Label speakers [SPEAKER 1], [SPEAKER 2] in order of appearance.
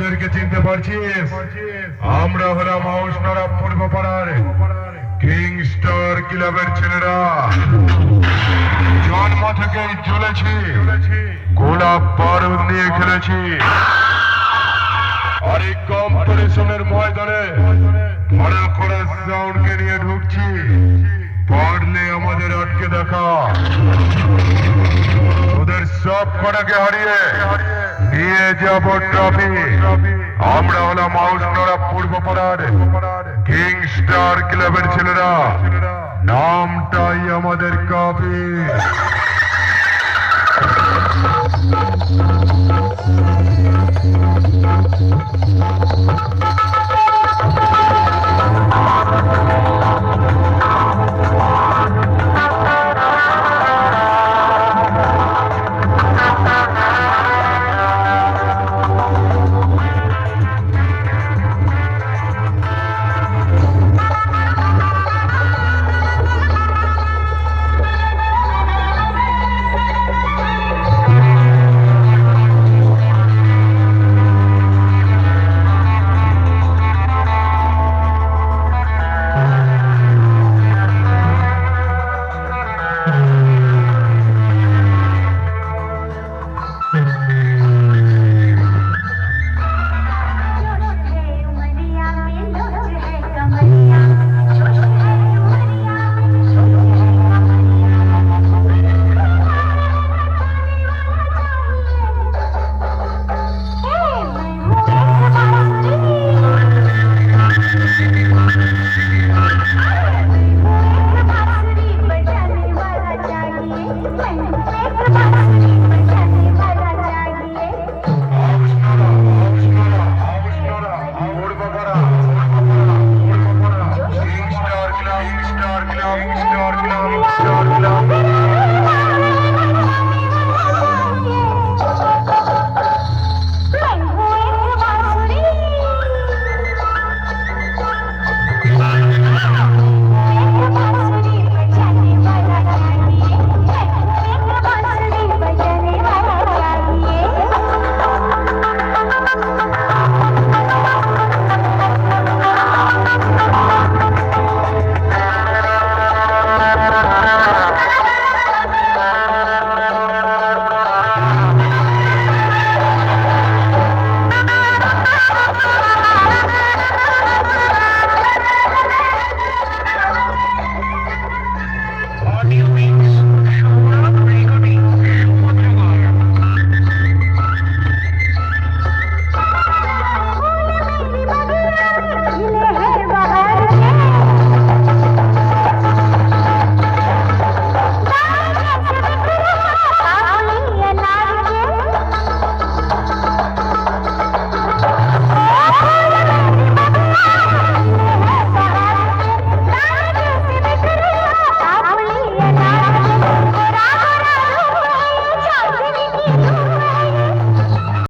[SPEAKER 1] চিনতে পারছিস? আমরা হলাম হাউসনারা পূর্ব পাড়ার কিং স্টার ক্লাবের ছেলেরা। জন্ম থেকেই চলেছি। গোলাপ বারুদ নিয়ে খেলেছি। আর এই কম্পিটিশনের ময়দানে ভালো করে সাউন্ডকে নিয়ে ঢুকছি। পারলে আমাদের আটকে দেখা। ওদের সব কটাকে হারিয়ে নিয়ে যাব ট্রফি। আমরা হলাম মাউসনরা পূর্বপাড়ার কিং স্টার ক্লাবের ছেলেরা। নামটাই আমাদের কাফি
[SPEAKER 2] चाहिए बांसुरी बजाने वाला चाहिए
[SPEAKER 1] কিং